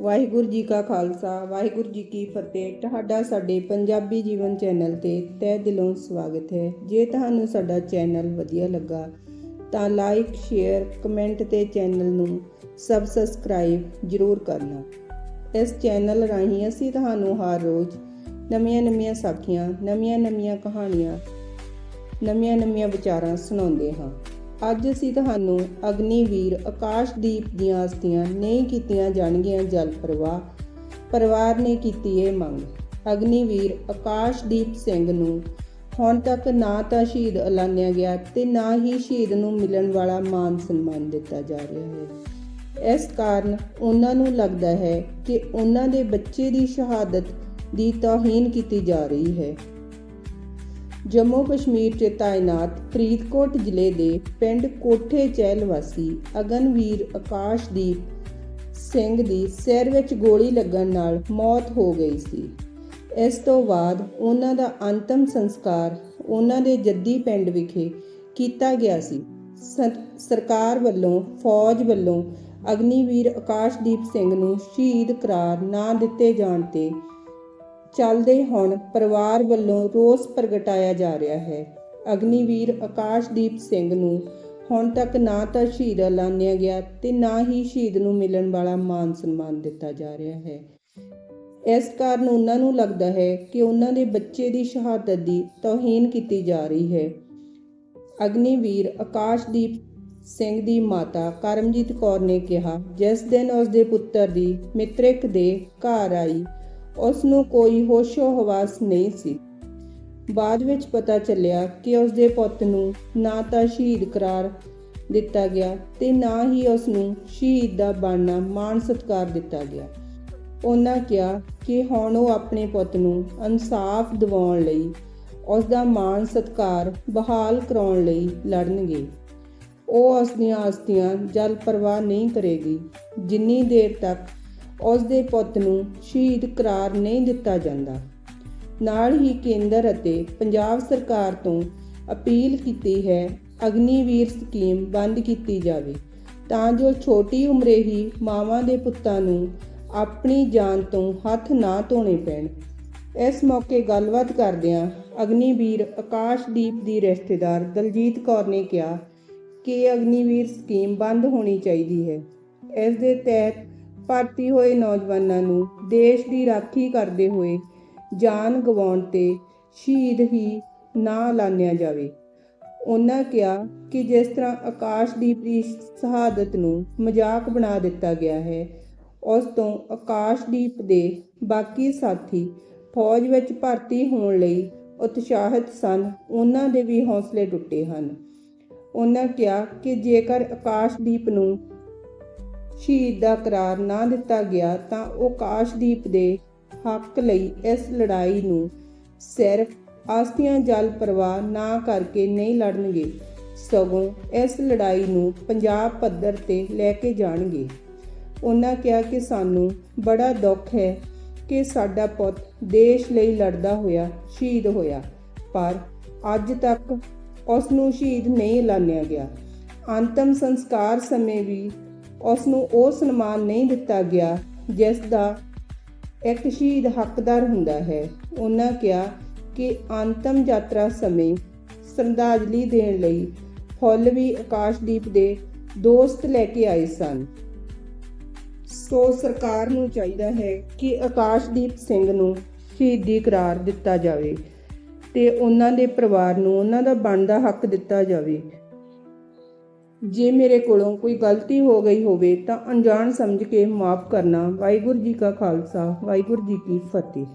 ਵਾਹਿਗੁਰੂ ਜੀ ਕਾ ਖਾਲਸਾ, ਵਾਹਿਗੁਰੂ ਜੀ ਕੀ ਫਤਿਹ। ਤੁਹਾਡਾ ਸਾਡੇ ਪੰਜਾਬੀ ਜੀਵਨ ਚੈਨਲ ਤੇ ਤਹਿ ਦਿਲੋਂ ਸਵਾਗਤ ਹੈ। ਜੇ ਤੁਹਾਨੂੰ ਸਾਡਾ ਚੈਨਲ ਵਧੀਆ ਲੱਗਾ ਤਾਂ ਲਾਈਕ, ਸ਼ੇਅਰ, ਕਮੈਂਟ ਤੇ ਚੈਨਲ ਨੂੰ ਸਬਸਕ੍ਰਾਈਬ ਜ਼ਰੂਰ ਕਰਨਾ। ਇਸ ਚੈਨਲ ਰਾਹੀਂ ਅਸੀਂ ਤੁਹਾਨੂੰ ਹਰ ਰੋਜ਼ ਨਵੀਆਂ-ਨਵੀਆਂ ਸਾਖੀਆਂ, ਨਵੀਆਂ-ਨਵੀਆਂ ਕਹਾਣੀਆਂ, ਨਵੀਆਂ-ਨਵੀਆਂ ਵਿਚਾਰਾਂ ਸੁਣਾਉਂਦੇ ਹਾਂ। ਅੱਜ ਅਸੀਂ ਤੁਹਾਨੂੰ ਅਗਨੀਵੀਰ ਆਕਾਸ਼ਦੀਪ ਦੀਆਂ ਅਸਥੀਆਂ ਨਹੀਂ ਕੀਤੀਆਂ ਜਾਣਗੀਆਂ, ਜਲ ਪ੍ਰਵਾਹ। ਪਰਿਵਾਰ ਨੇ ਕੀਤੀ ਇਹ ਮੰਗ। ਅਗਨੀਵੀਰ ਆਕਾਸ਼ਦੀਪ ਸਿੰਘ ਨੂੰ ਹੁਣ ਤੱਕ ਨਾ ਤਾਂ ਸ਼ਹੀਦ ਐਲਾਨਿਆ ਗਿਆ ਤੇ ਨਾ ਹੀ ਸ਼ਹੀਦ ਨੂੰ ਮਿਲਣ ਵਾਲਾ ਮਾਨ ਸਨਮਾਨ ਦਿੱਤਾ ਜਾ ਰਿਹਾ ਹੈ। ਇਸ ਕਾਰਨ ਉਹਨਾਂ ਨੂੰ ਲੱਗਦਾ ਹੈ ਕਿ ਉਹਨਾਂ ਦੇ ਬੱਚੇ ਦੀ ਸ਼ਹਾਦਤ ਦੀ ਤੋਹੀਨ ਕੀਤੀ ਜਾ ਰਹੀ ਹੈ। ਜੰਮੂ ਕਸ਼ਮੀਰ 'ਚ ਤਾਇਨਾਤ ਫਰੀਦਕੋਟ ਜ਼ਿਲ੍ਹੇ ਦੇ ਪਿੰਡ ਕੋਠੇ ਚਹਿਲ ਵਾਸੀ ਅਗਨਵੀਰ ਆਕਾਸ਼ਦੀਪ ਸਿੰਘ ਦੀ ਸਿਰ ਵਿੱਚ ਗੋਲੀ ਲੱਗਣ ਨਾਲ ਮੌਤ ਹੋ ਗਈ ਸੀ। ਇਸ ਤੋਂ ਬਾਅਦ ਉਹਨਾਂ ਦਾ ਅੰਤਮ ਸੰਸਕਾਰ ਉਹਨਾਂ ਦੇ ਜੱਦੀ ਪਿੰਡ ਵਿਖੇ ਕੀਤਾ ਗਿਆ ਸੀ, ਸਰਕਾਰ ਵੱਲੋਂ, ਫੌਜ ਵੱਲੋਂ ਅਗਨੀਵੀਰ ਆਕਾਸ਼ਦੀਪ ਸਿੰਘ ਨੂੰ ਸ਼ਹੀਦ ਕਰਾਰ ਨਾ ਦਿੱਤੇ ਜਾਣ ਤੇ ਚੱਲਦੇ ਹੁਣ ਪਰਿਵਾਰ ਵੱਲੋਂ ਰੋਸ ਪ੍ਰਗਟਾਇਆ ਜਾ ਰਿਹਾ ਹੈ। ਅਗਨੀਵੀਰ ਆਕਾਸ਼ਦੀਪ ਸਿੰਘ ਨੂੰ ਹੁਣ ਤੱਕ ਨਾ ਤਾਂ ਸ਼ਹੀਦ ਐਲਾਨਿਆ ਗਿਆ ਤੇ ਨਾ ਹੀ ਸ਼ਹੀਦ ਨੂੰ ਮਿਲਣ ਵਾਲਾ ਮਾਨ ਸਨਮਾਨ ਦਿੱਤਾ ਜਾ ਰਿਹਾ ਹੈ। ਇਸ ਕਾਰਨ ਉਹਨਾਂ ਨੂੰ ਲੱਗਦਾ ਹੈ ਕਿ ਉਹਨਾਂ ਦੇ ਬੱਚੇ ਦੀ ਸ਼ਹਾਦਤ ਦੀ ਤੋਹੀਨ ਕੀਤੀ ਜਾ ਰਹੀ ਹੈ। ਅਗਨੀਵੀਰ ਆਕਾਸ਼ਦੀਪ ਸਿੰਘ ਦੀ ਮਾਤਾ ਕਰਮਜੀਤ ਕੌਰ ਨੇ ਕਿਹਾ, ਜਿਸ ਦਿਨ ਉਸ ਦੇ ਪੁੱਤਰ ਦੀ ਮਿੱਤਰਿਕ ਦੇ ਘਰ ਆਈ ਉਸ ਨੂੰ ਕੋਈ ਹੋਸ਼ੋ ਹਵਾਸ ਨਹੀਂ ਸੀ। ਬਾਅਦ ਵਿੱਚ ਪਤਾ ਚੱਲਿਆ ਕਿ ਉਸ ਦੇ ਪੁੱਤ ਨੂੰ ਨਾ ਤਾਂ ਸ਼ਹੀਦ ਕਰਾਰ ਦਿੱਤਾ ਗਿਆ ਤੇ ਨਾ ਹੀ ਉਸ ਨੂੰ ਸ਼ਹੀਦ ਦਾ ਬਣਨਾ ਮਾਣ ਸਤਕਾਰ ਦਿੱਤਾ ਗਿਆ। ਉਹਨਾਂ ਕਿਹਾ ਕਿ ਹੁਣ ਉਹ ਆਪਣੇ ਪੁੱਤ ਨੂੰ ਇਨਸਾਫ ਦਿਵਾਉਣ ਲਈ ਉਸ ਦਾ ਮਾਣ ਸਤਕਾਰ ਬਹਾਲ ਕਰਾਉਣ ਲਈ ਲੜਨਗੇ। ਉਹ ਉਸ ਦੀਆਂ ਆਸਤੀਆਂ ਜਲ ਪਰਵਾਹ ਨਹੀਂ ਕਰੇਗੀ। ਜਿੰਨੀ ਦੇਰ ਤੱਕ ਉਸ ਦੇ ਪੁੱਤ ਨੂੰ ਸ਼ਹੀਦ ਕਰਾਰ ਨਹੀਂ ਦਿੱਤਾ ਜਾਂਦਾ। ਨਾਲ ਹੀ ਕੇਂਦਰ ਅਤੇ ਪੰਜਾਬ ਸਰਕਾਰ ਤੋਂ ਅਪੀਲ ਕੀਤੀ ਹੈ, ਅਗਨੀਵੀਰ ਸਕੀਮ ਬੰਦ ਕੀਤੀ ਜਾਵੇ ਤਾਂ ਜੋ ਛੋਟੀ ਉਮਰੇ ਹੀ ਮਾਵਾਂ ਦੇ ਪੁੱਤਾਂ ਨੂੰ ਆਪਣੀ ਜਾਨ ਤੋਂ ਹੱਥ ਨਾ ਧੋਣੇ ਪੈਣ। ਇਸ ਮੌਕੇ ਗੱਲਬਾਤ ਕਰਦਿਆਂ ਅਗਨੀਵੀਰ ਆਕਾਸ਼ਦੀਪ ਦੀ ਰਿਸ਼ਤੇਦਾਰ ਦਲਜੀਤ ਕੌਰ ਨੇ ਕਿਹਾ ਕਿ ਅਗਨੀਵੀਰ ਸਕੀਮ ਬੰਦ ਹੋਣੀ ਚਾਹੀਦੀ ਹੈ। ਇਸ ਦੇ ਤਹਿਤ ਭਰਤੀ ਹੋਏ ਨੌਜਵਾਨਾਂ ਨੂੰ ਦੇਸ਼ ਦੀ ਰਾਖੀ ਕਰਦੇ ਹੋਏ ਜਾਨ ਗਵਾਉਣ ਤੇ ਸ਼ਹੀਦ ਹੀ ਨਾ ਐਲਾਨਿਆ ਜਾਵੇ। ਉਹਨਾਂ ਕਿਹਾ ਕਿ ਜਿਸ ਤਰ੍ਹਾਂ ਆਕਾਸ਼ਦੀਪ ਦੀ ਸ਼ਹਾਦਤ ਨੂੰ ਮਜ਼ਾਕ ਬਣਾ ਦਿੱਤਾ ਗਿਆ ਹੈ, ਉਸ ਤੋਂ ਆਕਾਸ਼ਦੀਪ ਦੇ ਬਾਕੀ ਸਾਥੀ ਫੌਜ ਵਿੱਚ ਭਰਤੀ ਹੋਣ ਲਈ ਉਤਸ਼ਾਹਿਤ ਸਨ, ਉਹਨਾਂ ਦੇ ਵੀ ਹੌਸਲੇ ਟੁੱਟੇ ਹਨ। ਉਹਨਾਂ ਕਿਹਾ ਕਿ ਜੇਕਰ ਆਕਾਸ਼ਦੀਪ ਨੂੰ ਸ਼ਹੀਦ ਦਾ ਕਰਾਰ ਨਾ ਦਿੱਤਾ ਗਿਆ ਤਾਂ ਉਹ ਕਾਸ਼ਦੀਪ ਦੇ ਹੱਕ ਲਈ ਇਸ ਲੜਾਈ ਨੂੰ ਸਿਰਫ ਆਸਤੀਆਂ ਜਲ ਪ੍ਰਵਾਹ ਨਾ ਕਰਕੇ ਨਹੀਂ ਲੜਨਗੇ, ਸਗੋਂ ਇਸ ਲੜਾਈ ਨੂੰ ਪੰਜਾਬ ਪੱਧਰ ਤੇ ਲੈ ਕੇ ਜਾਣਗੇ। ਉਹਨਾਂ ਕਿਹਾ ਕਿ ਸਾਨੂੰ ਬੜਾ ਦੁੱਖ ਹੈ ਕਿ ਸਾਡਾ ਪੁੱਤ ਦੇਸ਼ ਲਈ ਲੜਦਾ ਹੋਇਆ, ਸ਼ਹੀਦ ਹੋਇਆ, ਪਰ ਅੱਜ ਤੱਕ ਉਸ ਨੂੰ ਸ਼ਹੀਦ ਨਹੀਂ ਐਲਾਨਿਆ ਗਿਆ। ਅੰਤਮ ਸੰਸਕਾਰ ਸਮੇਂ ਵੀ ਉਸ ਨੂੰ ਉਹ ਸਨਮਾਨ ਨਹੀਂ ਦਿੱਤਾ ਗਿਆ ਜਿਸ ਦਾ ਇੱਕ ਸ਼ਹੀਦ ਹੱਕਦਾਰ ਹੁੰਦਾ ਹੈ। ਉਹਨਾਂ ਕਿਹਾ ਕਿ ਅੰਤਮ ਯਾਤਰਾ ਸਮੇਂ ਸ਼ਰਧਾਂਜਲੀ ਦੇਣ ਲਈ ਫੁੱਲ ਵੀ ਆਕਾਸ਼ਦੀਪ ਦੇ ਦੋਸਤ ਲੈ ਕੇ ਆਏ ਸਨ। ਸੋ ਸਰਕਾਰ ਨੂੰ ਚਾਹੀਦਾ ਹੈ ਕਿ ਆਕਾਸ਼ਦੀਪ ਸਿੰਘ ਨੂੰ ਸ਼ਹੀਦੀ ਕਰਾਰ ਦਿੱਤਾ ਜਾਵੇ ਤੇ ਉਹਨਾਂ ਦੇ ਪਰਿਵਾਰ ਨੂੰ ਉਹਨਾਂ ਦਾ ਬਣਦਾ ਹੱਕ ਦਿੱਤਾ ਜਾਵੇ। ਜੇ ਮੇਰੇ ਕੋਲੋਂ ਕੋਈ ਗਲਤੀ ਹੋ ਗਈ ਹੋਵੇ ਤਾਂ ਅਣਜਾਣ ਸਮਝ ਕੇ ਮਾਫ ਕਰਨਾ। ਵਾਹਿਗੁਰੂ ਜੀ ਕਾ ਖਾਲਸਾ, ਵਾਹਿਗੁਰੂ ਜੀ ਕੀ ਫਤਿਹ।